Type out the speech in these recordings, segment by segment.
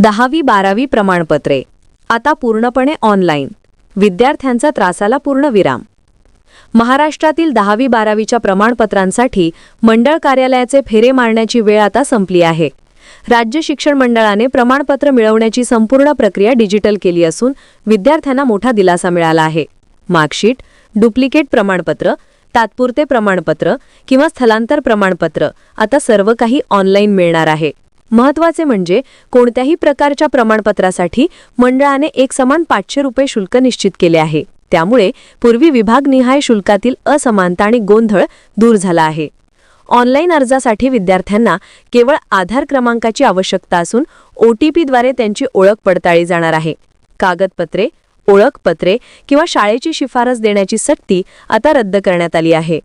दहावी बारावी प्रमाणपत्रे. आता पूर्णपणे ऑनलाईन. विद्यार्थ्यांचा त्रासाला पूर्ण विराम. महाराष्ट्रातील दहावी बारावीच्या प्रमाणपत्रांसाठी मंडळ कार्यालयाचे फेरे मारण्याची वेळ आता संपली आहे. राज्य शिक्षण मंडळाने प्रमाणपत्र मिळवण्याची संपूर्ण प्रक्रिया डिजिटल केली असून विद्यार्थ्यांना मोठा दिलासा मिळाला आहे. मार्कशीट डुप्लिकेट प्रमाणपत्र तात्पुरते प्रमाणपत्र किंवा स्थलांतर प्रमाणपत्र आता सर्व काही ऑनलाईन मिळणार आहे. महत्त्वाचे म्हणजे कोणत्याही प्रकारच्या प्रमाणपत्रासाठी मंडळाने एक समान पाचशे रुपये शुल्क निश्चित केले आहे. त्यामुळे पूर्वी विभागनिहाय शुल्कातील असमानता आणि गोंधळ दूर झाला आहे. ऑनलाईन अर्जासाठी विद्यार्थ्यांना केवळ आधार क्रमांकाची आवश्यकता असून ओ द्वारे त्यांची ओळख पडताळली जाणार आहे. कागदपत्रे ओळखपत्रे किंवा शाळेची शिफारस देण्याची सक्ती आता रद्द करण्यात आली आहे.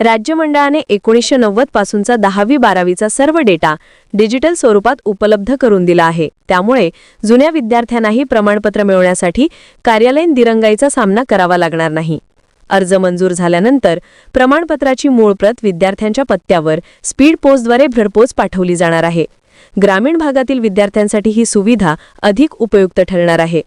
राज्य मंडळाने एकोणीसशे नव्वद पासूनचा दहावी बारावीचा सर्व डेटा डिजिटल स्वरूपात उपलब्ध करून दिला आहे. त्यामुळे जुन्या विद्यार्थ्यांनाही प्रमाणपत्र मिळवण्यासाठी कार्यालयीन दिरंगाईचा सामना करावा लागणार नाही. अर्ज मंजूर झाल्यानंतर प्रमाणपत्राची मूळ प्रत विद्यार्थ्यांच्या पत्त्यावर स्पीड पोस्टद्वारे भरपोच पाठवली जाणार आहे. ग्रामीण भागातील विद्यार्थ्यांसाठी ही सुविधा अधिक उपयुक्त ठरणार आहे.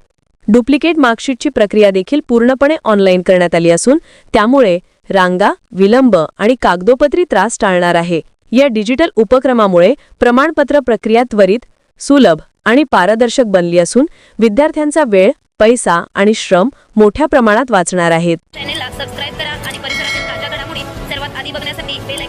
डुप्लिकेट मार्कशीटची प्रक्रिया देखील पूर्णपणे ऑनलाईन करण्यात आली असून त्यामुळे रांगा विलंब आणि कागदोपत्री त्रास टाळणार आहे. या डिजिटल उपक्रमामुळे प्रमाणपत्र प्रक्रिया त्वरित सुलभ आणि पारदर्शक बनली असून विद्यार्थ्यांचा वेळ पैसा आणि श्रम मोठ्या प्रमाणात वाचणार आहेत. चॅनेलला सबस्क्राईब करा आणि परिसरातील ताज्या घडामोडी सर्वात आधी बघण्यासाठी बेल